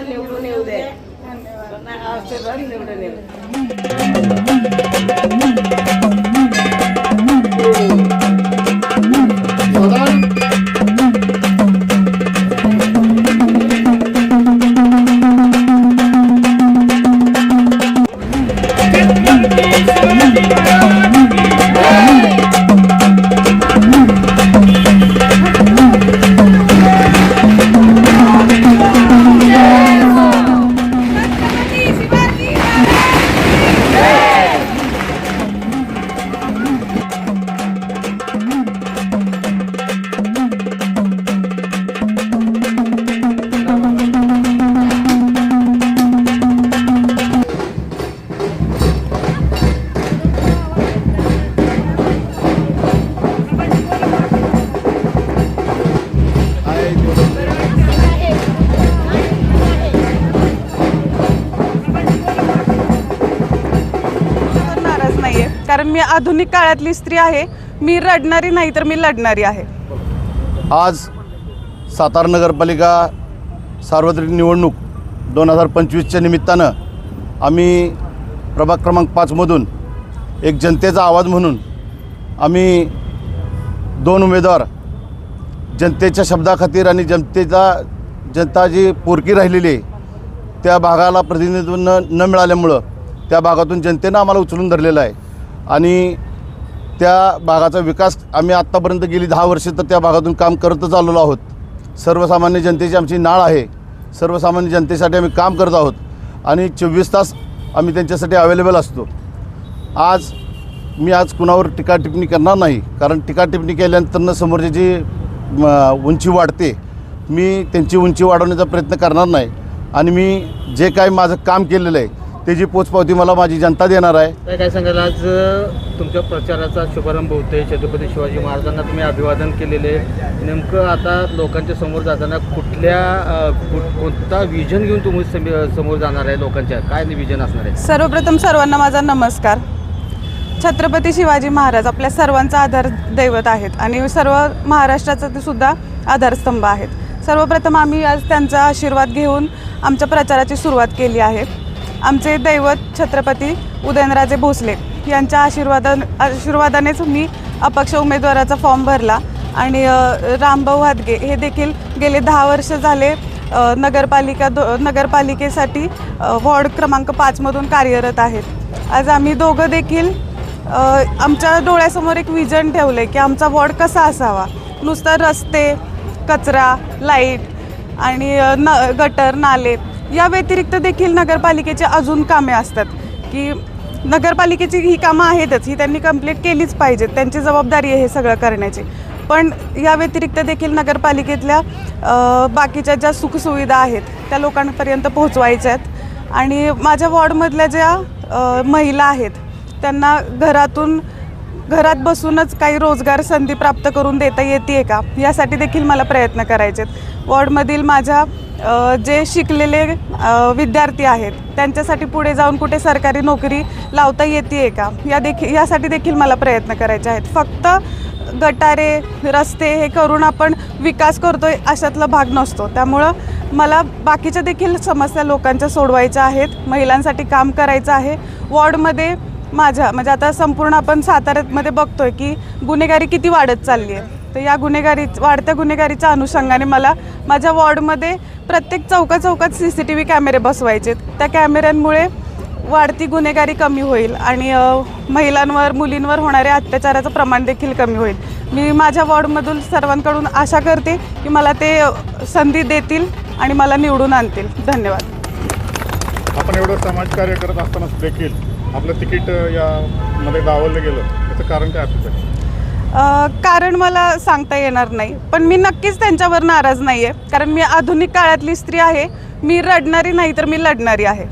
निवडून येऊ दे आशीर्वाद निवडून येऊ कारण मी आधुनिक काळातली स्त्री आहे. मी रडणारी नाही तर मी लढणारी आहे. आज सातारा नगरपालिका सार्वत्रिक निवडणूक दोन हजार पंचवीसच्या निमित्तानं आम्ही प्रभाग क्रमांक पाचमधून एक जनतेचा आवाज म्हणून आम्ही दोन उमेदवार जनतेच्या शब्दाखातीर आणि जनतेचा जनता जी पोरकी राहिलेली आहे त्या भागाला प्रतिनिधित्व न न मिळाल्यामुळं त्या भागातून जनतेनं आम्हाला उचलून धरलेलं आहे. आणि त्या भागाचा विकास आम्ही आत्तापर्यंत गेली दहा वर्षे तर त्या भागातून काम करतच आलेलो आहोत. सर्वसामान्य जनतेची आमची नाळ आहे. सर्वसामान्य जनतेसाठी आम्ही काम करत आहोत. आणि चोवीस तास आम्ही त्यांच्यासाठी अवेलेबल असतो. आज मी आज कुणावर टीका टिप्पणी करणार नाही. कारण टीका टिप्पणी केल्यानंतरनं समोरची जी उंची वाढते मी त्यांची उंची वाढवण्याचा प्रयत्न करणार नाही. आणि मी जे काही माझं काम केलेलं आहे त्याची पोचपावती मला माझी जनता देणार आहे. काय काय सांगाल आज तुमच्या प्रचाराचा शुभारंभ होतोय छत्रपती शिवाजी महाराजांना तुम्ही अभिवादन केलेले नेमकं आता लोकांच्या समोर जाताना कुठल्या कोणता विजन घेऊन तुम्ही सम- समोर जाणार आहे लोकांच्या? काय विजन असणार आहे? सर्वप्रथम सर्वांना माझा नमस्कार. छत्रपती शिवाजी महाराज आपल्या सर्वांचा आधार दैवत आहेत आणि सर्व महाराष्ट्राचा ते सुद्धा आधारस्तंभ आहेत. सर्वप्रथम आम्ही आज त्यांचा आशीर्वाद घेऊन आमच्या प्रचाराची सुरुवात केली आहे. आमचे दैवत छत्रपती उदयनराजे भोसले यांच्या आशीर्वादा आशीर्वादानेच मी अपक्ष उमेदवाराचा फॉर्म भरला. आणि रामभाऊ हादगे हे देखील गेले दहा वर्ष झाले नगरपालिका दो नगरपालिकेसाठी वॉर्ड क्रमांक पाचमधून कार्यरत आहेत. आज आम्ही दोघं देखील आमच्या डोळ्यासमोर एक विजन ठेवलं आहे की आमचा वॉर्ड कसा असावा. नुसतं रस्ते कचरा लाइट आणि न गटर नाले या व्यतिरिक्त देखील नगरपालिकेचे अजून कामे असतात की नगरपालिकेची ही कामं आहेतच ही त्यांनी कंप्लीट केलीच पाहिजेत त्यांची जबाबदारी आहे हे सगळं करण्याची. पण या व्यतिरिक्त देखील नगरपालिकेतल्या बाकीच्या ज्या सुखसुविधा आहेत त्या लोकांपर्यंत पोहोचवायच्या आहेत. आणि माझ्या वॉर्डमधल्या ज्या महिला आहेत त्यांना घरातून घरात बसूनच काही रोजगार संधी प्राप्त करून देता येते का? यासाठी देखील मला प्रयत्न करायचे आहेत वॉर्डमधील माझ्या जे शिकलेले विद्यार्थी आहेत त्यांच्यासाठी पुढे जाऊन कुठे सरकारी नोकरी लावता येते का? या देखील यासाठी देखील मला प्रयत्न करायचे आहेत. फक्त गटारे रस्ते हे करून आपण विकास करतोय अशातला भाग नसतो. त्यामुळं मला बाकीच्या देखील समस्या लोकांच्या सोडवायच्या आहेत महिलांसाठी काम करायचं आहे. वॉर्डमध्ये माझ्या म्हणजे आता संपूर्ण आपण साताऱ्यामध्ये बघतोय की गुन्हेगारी किती वाढत चालली आहे तर या गुन्हेगारी वाढत्या गुन्हेगारीच्या अनुषंगाने मला माझ्या वॉर्डमध्ये प्रत्येक चौका चौकात सी सी टी व्ही कॅमेरे बसवायचे त्या कॅमेऱ्यांमुळे वाढती गुन्हेगारी कमी होईल आणि महिलांवर मुलींवर होणाऱ्या अत्याचाराचं प्रमाण देखील कमी होईल. मी माझ्या वॉर्डमधून सर्वांकडून आशा करते की मला ते संधी देतील आणि मला निवडून आणतील. धन्यवाद. आपण एवढं समाजकार्य करत असतानाच देखील आपलं तिकीट यामध्ये दावलं गेलं त्याचं कारण काय असू शकतं? कारण मला सांगता येणार नाही पण मी नक्कीच त्यांच्यावर नाराज नाही आहे कारण मी आधुनिक काळातली स्त्री आहे मी रडणारी नाही तर मी लढणारी आहे.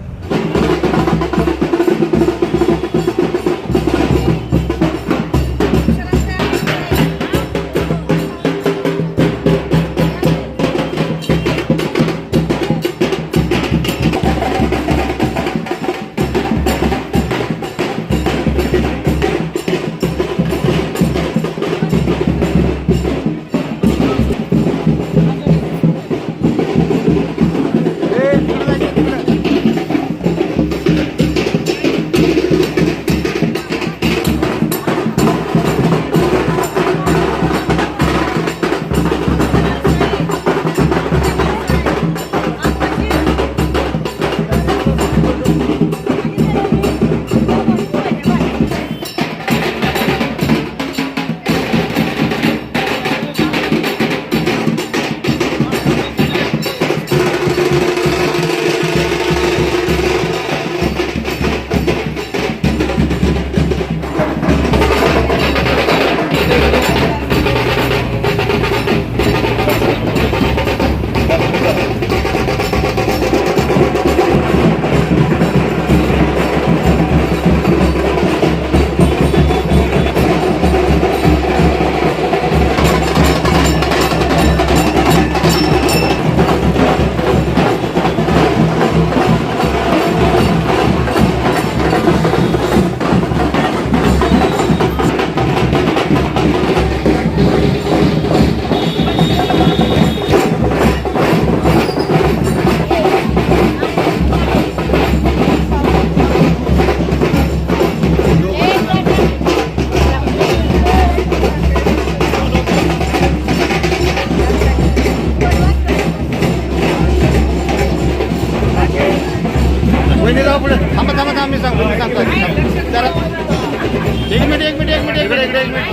पुढे जाऊ पुढे. थांबा थांबा थांब मी सांगतो मी सांगतो. जरा एक मिनिट एक मिनिट एक मिनिट एक मिनिट एक मिनिट.